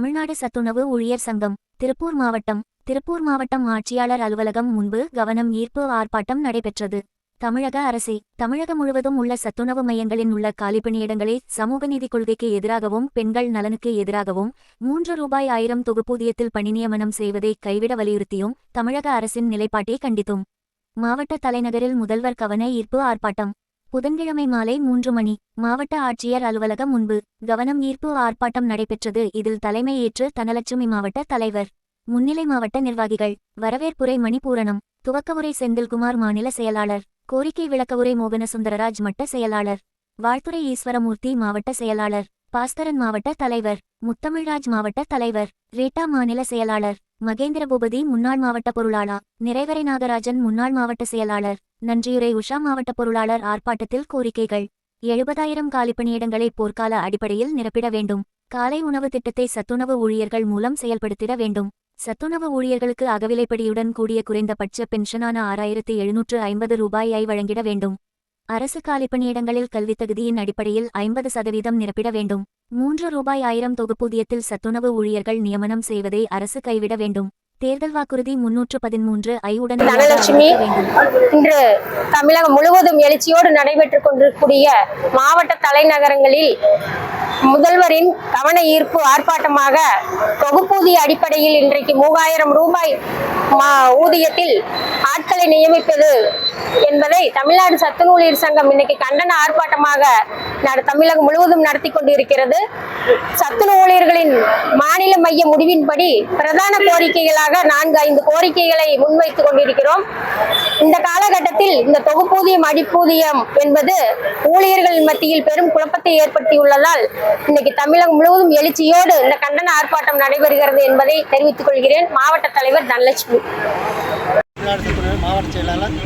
தமிழ்நாடு சத்துணவு ஊழியர் சங்கம் திருப்பூர் மாவட்டம் திருப்பூர் மாவட்டம் ஆட்சியாளர் அலுவலகம் முன்பு கவனம் ஈர்ப்பு ஆர்ப்பாட்டம் நடைபெற்றது. தமிழக அரசே தமிழகம் முழுவதும் உள்ள சத்துணவு மையங்களில் உள்ள காலிப்பணியிடங்களை சமூக நீதி கொள்கைக்கு எதிராகவும் பெண்கள் நலனுக்கு எதிராகவும் மூன்று ரூபாய் ஆயிரம் தொகுப்பூதியத்தில் பணி நியமனம் செய்வதை கைவிட வலியுறுத்தியும் தமிழக அரசின் நிலைப்பாட்டை கண்டித்தும். மாவட்ட தலைநகரில் முதல்வர் கவன ஈர்ப்பு ஆர்ப்பாட்டம். புதன்கிழமை மாலை மூன்று மணி. மாவட்ட ஆட்சியர் அலுவலகம் முன்பு கவனம் ஈர்ப்பு ஆர்ப்பாட்டம் நடைபெற்றது. இதில் தலைமை ஏற்று தனலட்சுமி மாவட்ட தலைவர் முன்னிலை மாவட்ட நிர்வாகிகள் வரவேற்புரை மணிபூரணம் துவக்கவுரை செந்தில்குமார் மாநில செயலாளர் கோரிக்கை விளக்கவுரை மோகனசுந்தரராஜ் மட்ட செயலாளர் வாழ்த்துரை ஈஸ்வரமூர்த்தி மாவட்ட செயலாளர் பாஸ்கரன் மாவட்ட தலைவர் முத்தமிழ்ராஜ் மாவட்ட தலைவர் ரேட்டா மாநில செயலாளர் மகேந்திர பூபதி முன்னாள் மாவட்ட பொருளாளர் நிறைவரை நாகராஜன் முன்னாள் மாவட்ட செயலாளர் நன்றியுரை உஷா மாவட்ட பொருளாளர் ஆர்ப்பாட்டத்தில் கோரிக்கைகள். எழுபதாயிரம் காலிப்பணியிடங்களை போர்க்கால அடிப்படையில் நிரப்பிட வேண்டும். காலை உணவு திட்டத்தை சத்துணவு ஊழியர்கள் மூலம் செயல்படுத்திட வேண்டும். சத்துணவு ஊழியர்களுக்கு அகவிலைப்படியுடன் கூடிய குறைந்தபட்ச பென்ஷனான ஆறாயிரத்து எழுநூற்று ஐம்பது ரூபாயை வழங்கிட வேண்டும். அரசு காலிப்பணியிடங்களில் கல்வித் தகுதியின் அடிப்படையில் ஐம்பது சதவீதம் நிரப்பிட வேண்டும். மூன்று ரூபாய் ஆயிரம் தொகுப்பூதியத்தில் சத்துணவு ஊழியர்கள் நியமனம் செய்வதை அரசு கைவிட வேண்டும். தேர்தல் வாக்குறுதி முன்னூற்று பதிமூன்று ஐ உடன் தனலட்சுமி இன்று தமிழகம் முழுவதும் எழுச்சியோடு நடைபெற்றுக் கொண்டிருக்கூடிய மாவட்ட தலைநகரங்களில் முதல்வரின் கவன ஈர்ப்பு ஆர்ப்பாட்டமாக தொகுப்பூதிய அடிப்படையில் இன்றைக்கு மூவாயிரம் ரூபாய் ஊதியத்தில் ஆட்களை நியமிப்பது என்பதை தமிழ்நாடு சத்துணூழியர் சங்கம் இன்னைக்கு கண்டன ஆர்ப்பாட்டமாக தமிழகம் முழுவதும் நடத்தி கொண்டிருக்கிறது. சத்துணவு ஊழியர்களின் மாநில மைய முடிவின்படி பிரதான கோரிக்கைகளாக நான்கு ஐந்து கோரிக்கைகளை முன்வைத்துக் கொண்டிருக்கிறோம். இந்த காலகட்டத்தில் இந்த தொகுப்பூதியம் அடிப்பூதியம் என்பது ஊழியர்கள் மத்தியில் பெரும் குழப்பத்தை ஏற்படுத்தியுள்ளதால் இன்னைக்கு தமிழகம் முழுவதும் எழுச்சியோடு இந்த கண்டன ஆர்ப்பாட்டம் நடைபெறுகிறது என்பதை தெரிவித்துக் கொள்கிறேன். மாவட்ட தலைவர் தனலட்சுமி. மாவட்ட செயலாளர்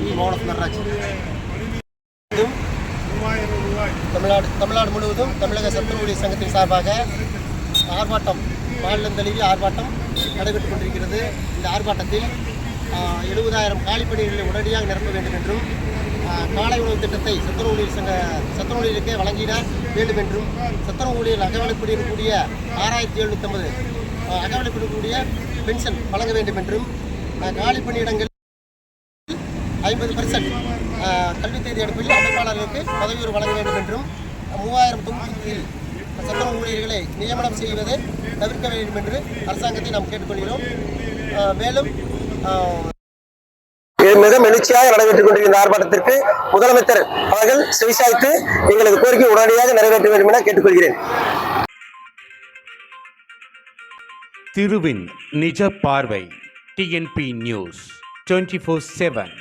தமிழ்நாடு தமிழ்நாடு முழுவதும் தமிழக சத்துணவு ஊழியர் சங்கத்தின் சார்பாக ஆர்ப்பாட்டம் மாநிலம் தழுவிய ஆர்ப்பாட்டம் நடைபெற்றுக் கொண்டிருக்கிறது. இந்த ஆர்ப்பாட்டத்தில் எழுபதாயிரம் காலிப்பணிகளை உடனடியாக நிரப்ப வேண்டும் என்றும் காலை உணவு திட்டத்தை சத்துணவு ஊழியர் சங்க சத்துணவு ஊழியருக்கே வழங்கிட வேண்டும் என்றும் சத்துணவு ஊழியர் அகவலைப்படியில் கூடிய ஆறாயிரத்தி எழுநூற்றம்பது அகவலைப்படியில் கூடிய பென்ஷன் வழங்க வேண்டும் என்றும் காலி பணியிடங்கள் ஐம்பது பர்சன்ட் கல்வித் தேதி அடிப்படையில் அமைப்பாளர்களுக்கு பதவியூர் வழங்க வேண்டும் என்றும் மூவாயிரம் தொகுதியில் சத்துணவு ஊழியர்களை நியமனம் செய்வதை தவிர்க்க வேண்டும் என்று அரசாங்கத்தை நாம் கேட்டுக்கொள்கிறோம். மேலும் மிக எழுச்சியாக நடைபெற்றுக் கொண்டிருக்கிற ஆர்ப்பாட்டத்திற்கு முதலமைச்சர் அவர்கள் செவிசாய்த்து எங்களது கோரிக்கை உடனடியாக நிறைவேற்ற வேண்டும் என கேட்டுக்கொள்கிறேன். திருவின் நிஜ பார்வை TNP news twenty four seven